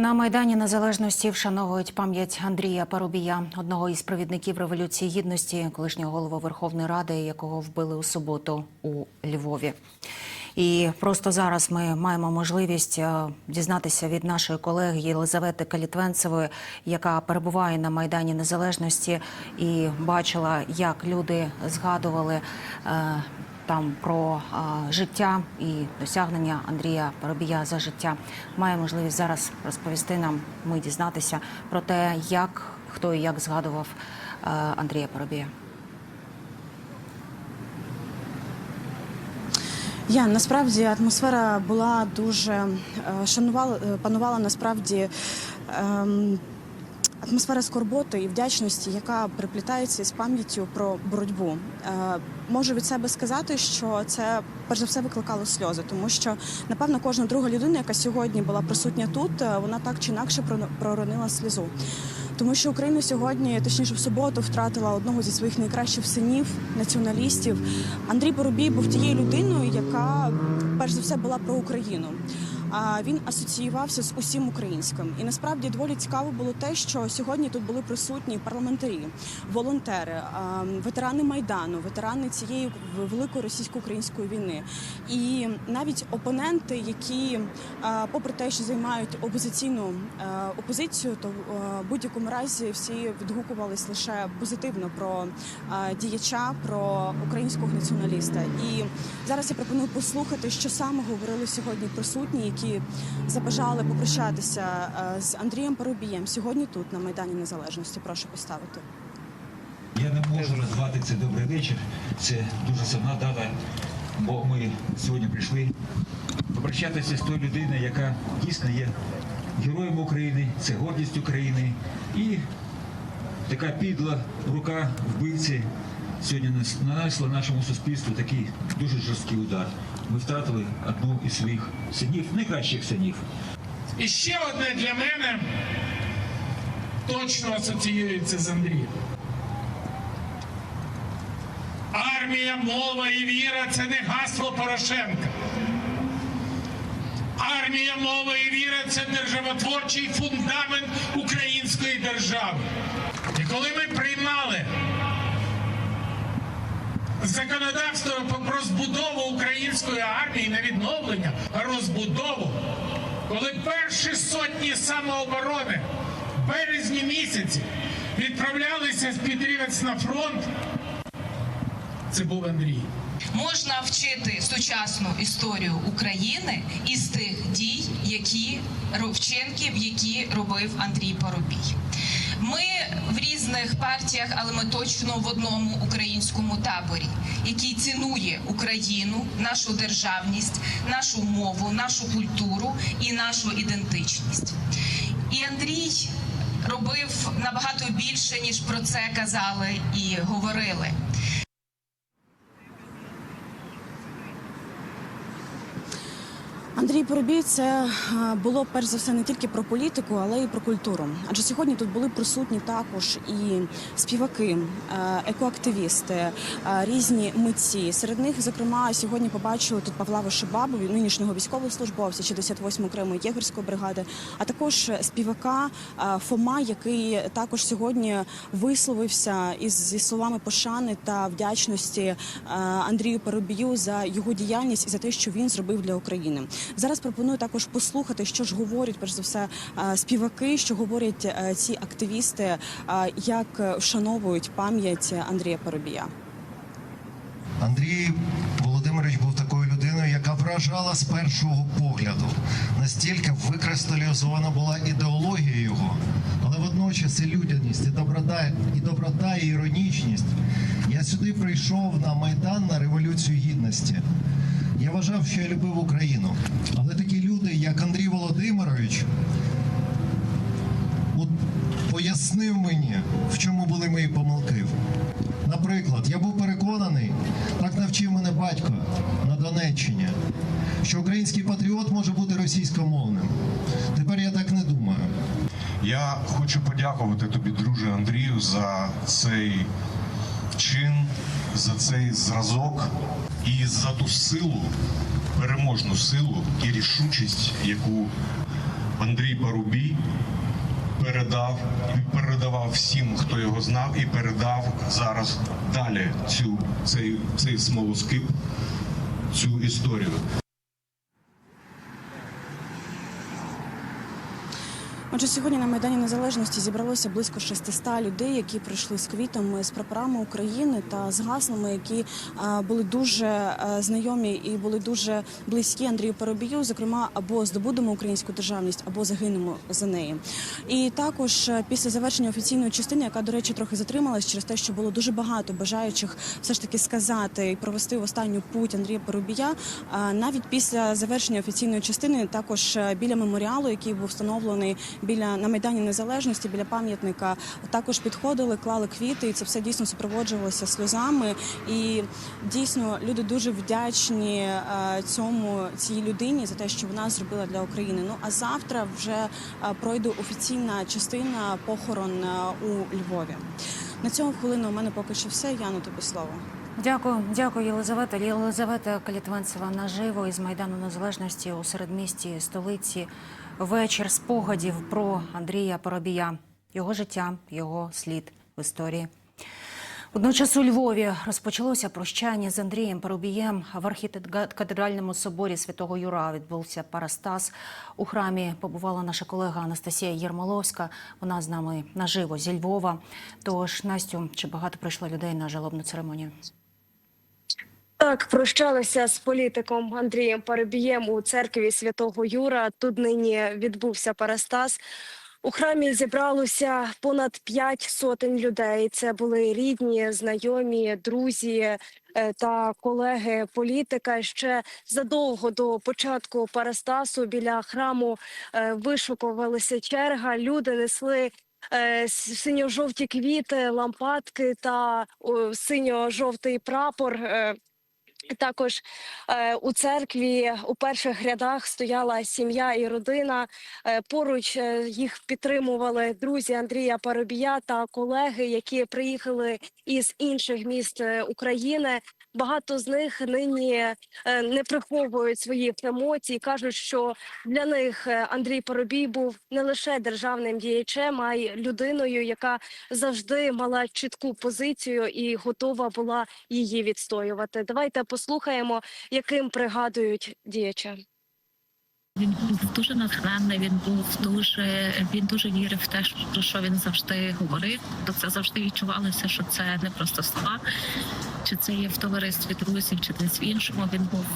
На майдані незалежності вшановують пам'ять Андрія Парубія, одного із провідників революції гідності, колишнього голови Верховної Ради, якого вбили у суботу у Львові. І просто зараз ми маємо можливість е, дізнатися від нашої колеги Єлизавети Калітвенцевої, яка перебуває на майдані незалежності і бачила, як люди згадували. Е, там про а, життя і досягнення Андрія Парубія за життя. Має можливість зараз розповісти нам, ми дізнатися про те, як хто і як згадував а, Андрія Парубія. Я насправді атмосфера була дуже е, шанувала, е, панувала насправді. ем, Атмосфера скорботи і вдячності, яка приплітається з пам'яттю про боротьбу. Е, можу від себе сказати, що це перш за все викликало сльози, тому що напевно кожна друга людина, яка сьогодні була присутня тут, е, вона так чи інакше проронила сльозу. Тому що Україна сьогодні, точніше в суботу, втратила одного зі своїх найкращих синів, націоналістів. Андрій Поробій був тією людиною, яка перш за все була про Україну. А він асоціювався з усім українським. І насправді доволі цікаво було те, що сьогодні тут були присутні парламентарі, волонтери, ветерани майдану, ветерани цієї великої російсько-української війни, і навіть опоненти, які, попри те, що займають опозиційну опозицію, то в будь-якому разі всі відгукувались лише позитивно про діяча, про українського націоналіста. І зараз я пропоную послухати, що саме говорили сьогодні присутні, які забажали попрощатися з Андрієм Парубієм сьогодні тут на майдані Незалежності. Прошу поставити. Я не можу назвати це добрий вечір. Це дуже сумна дата, бо ми сьогодні прийшли попрощатися з тою людиною, яка дійсно є героєм України, це гордість України. І така підла рука вбивці сьогодні нанесла нашому суспільству такий дуже жорсткий удар. Ми втратили одну із своїх синів, найкращих синів. І ще одне для мене точно асоціюється з Андрієм. Армія, мова і віра це не гасло Порошенка. Армія, мова і віра це державотворчий фундамент української держави. І коли ми приймали законодавство про розбудову української армії, не відновлення, розбудову, коли перші сотні самооборони в березні місяці відправлялися з Підрівець на фронт, це був Андрій. Можна вчити сучасну історію України із тих дій, які вчинків, які робив Андрій Поробій. Різних партіях, але ми точно в одному українському таборі, який цінує Україну, нашу державність, нашу мову, нашу культуру і нашу ідентичність. І Андрій робив набагато більше, ніж про це казали і говорили. Андрій Поробій це е, було перш за все не тільки про політику, але й про культуру. Адже сьогодні тут були присутні також і співаки, е, екоактивісти, е, різні митці. Серед них, зокрема, сьогодні побачили тут Павла Вишибабу, нинішнього військовослужбовця 68 окремої єгерської бригади, а також співака Фома, який також сьогодні висловився із зі словами пошани та вдячності Андрію Парубію за його діяльність і за те, що він зробив для України. Зараз пропоную також послухати, що ж говорять перш за все співаки, що говорять е, ці активісти, як вшановують пам'ять Андрія Парубія. Андрій Володимирович був такою людиною, яка вражала з першого погляду. Настільки викристалізована була ідеологія його, але водночас і людяність, і доброта, і доброта, і іронічність. Я сюди прийшов на майдан на революцію гідності. Я вважав, що я любив Україну. Але такі люди, як Андрій Володимирович, от пояснив мені, в чому були мої помилки. Наприклад, я був переконаний, так навчив мене батько на Донеччині, що український патріот може бути російськомовним. Тепер я так не думаю. Я хочу подякувати тобі, друже Андрію, за цей чин, за цей зразок і за ту силу, переможну силу і рішучість, яку Андрій Парубій передав і передавав всім, хто його знав, і передав зараз далі цю цей, цей смолоскип, цю історію. Отже, сьогодні на Майдані Незалежності зібралося близько 600 людей, які прийшли з квітами, з прапорами України та з гаслами, які е, були дуже е, знайомі і були дуже близькі Андрію Парубію. Зокрема, або здобудемо українську державність, або загинемо за неї. І також е, після завершення офіційної частини, яка, до речі, трохи затрималась через те, що було дуже багато бажаючих все ж таки сказати і провести в останню путь Андрія Парубія. Навіть після завершення офіційної частини, також біля меморіалу, який був встановлений біля на майдані Незалежності, біля пам'ятника, також підходили, клали квіти, і це все дійсно супроводжувалося сльозами. І дійсно люди дуже вдячні е, цьому цій людині за те, що вона зробила для України. Ну а завтра вже е, пройде офіційна частина похорон е, у Львові. На цьому хвилину у мене поки що все. Яну тобі слово. Дякую, дякую, Єлизавета. Єлизавета Калітвенцева наживо із Майдану Незалежності у середмісті столиці. Вечір спогадів про Андрія Поробія, його життя, його слід в історії. Водночас у Львові розпочалося прощання з Андрієм Парубієм. В архітекадральному соборі святого Юра відбувся парастас. У храмі побувала наша колега Анастасія Єрмоловська. Вона з нами наживо зі Львова. Тож, Настю, чи багато прийшло людей на жалобну церемонію? Так, прощалися з політиком Андрієм Парубієм у церкві святого Юра. Тут нині відбувся Парастас. У храмі зібралося понад п'ять сотень людей. Це були рідні, знайомі, друзі е, та колеги політика. Ще задовго до початку Парастасу біля храму е, вишукувалася черга. Люди несли. е, Синьо-жовті квіти, лампадки та синьо-жовтий прапор. Також е, у церкві у перших рядах стояла сім'я і родина. Е, поруч е, їх підтримували друзі Андрія Парубія та колеги, які приїхали із інших міст е, України. Багато з них нині е, не приховують своїх емоцій. кажуть, що для них е, Андрій Поробій був не лише державним діячем, а й людиною, яка завжди мала чітку позицію і готова була її відстоювати. Давайте послухаємо, яким пригадують діяча. Він був дуже натхненний. Він був дуже він дуже вірив в те, про що він завжди говорив. Це завжди відчувалося, що це не просто слова, чи це є в товаристві друзів, чи десь в іншому. Він був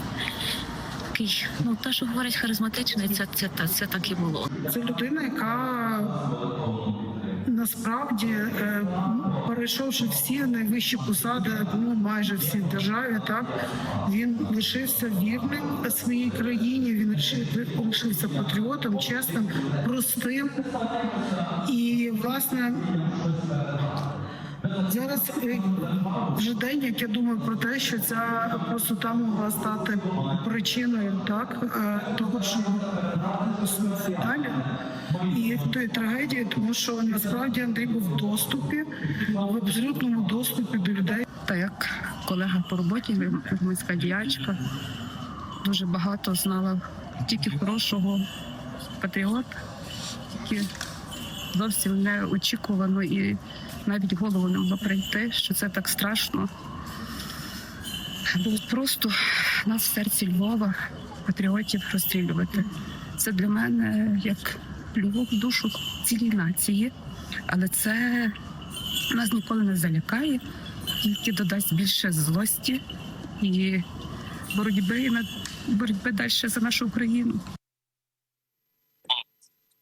такий, ну те, що говорять харизматичний, це це, це, це так і було. Це людина, яка насправді, е, перейшовши всі найвищі посади, ну майже всі в державі, так він лишився вірним своїй країні. Він лишився патріотом, чесним, простим і власне. Зараз е, вже день, як я думаю про те, що ця просто там могла стати причиною так е, того, що існув далі і тої трагедії, тому що насправді Андрій був в доступі, в абсолютному доступі до людей. Та як колега по роботі, громадська діячка, дуже багато знала тільки хорошого патріота, який зовсім неочікувано і навіть голову не могло прийти, що це так страшно. Було просто нас в серці Львова, патріотів розстрілювати. Це для мене як плювок в душу цілій нації, але це нас ніколи не залякає, тільки додасть більше злості і боротьби боротьби далі за нашу Україну.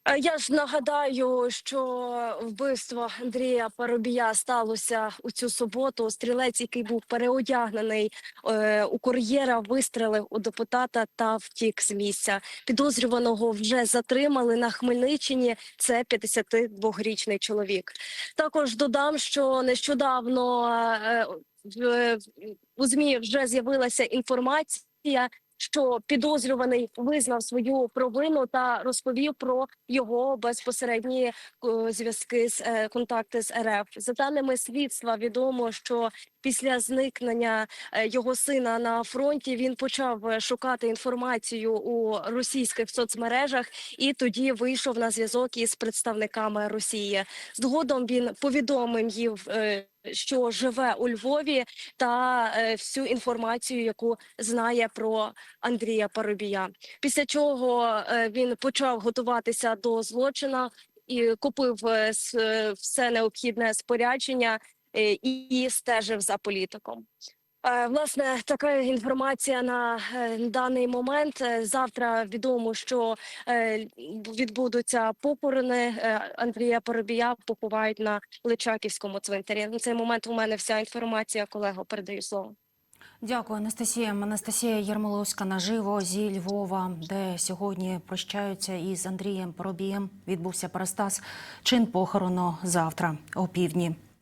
Е, Я ж нагадаю, що вбивство Андрія Парубія сталося у цю суботу. Стрілець, який був переодягнений е, у кур'єра, вистрелив у депутата та втік з місця. Підозрюваного вже затримали на Хмельниччині. Це 52-річний чоловік. Також додам, що нещодавно е, у змі вже з'явилася інформація. Що підозрюваний визнав свою провину та розповів про його безпосередні е, зв'язки з е, контакти з РФ. За даними слідства, відомо, що після зникнення е, його сина на фронті він почав шукати інформацію у російських соцмережах і тоді вийшов на зв'язок із представниками Росії. Згодом він повідомив їм, що живе у Львові, та е, всю інформацію, яку знає про Андрія Парубія. Після чого е, він почав готуватися до злочина і купив е, все необхідне спорядження і стежив за політиком. Е, Власне, така інформація на е, даний момент. Е, Завтра відомо, що відбудуться похорони Андрія Парубія. Поховають на Личаківському цвинтарі. На цей момент у мене вся інформація. Колего, передаю слово. Дякую, Анастасія. Анастасія Єрмоловська наживо зі Львова, де сьогодні прощаються із Андрієм Поробієм. Відбувся Парастас. Чин похорону завтра о півдні.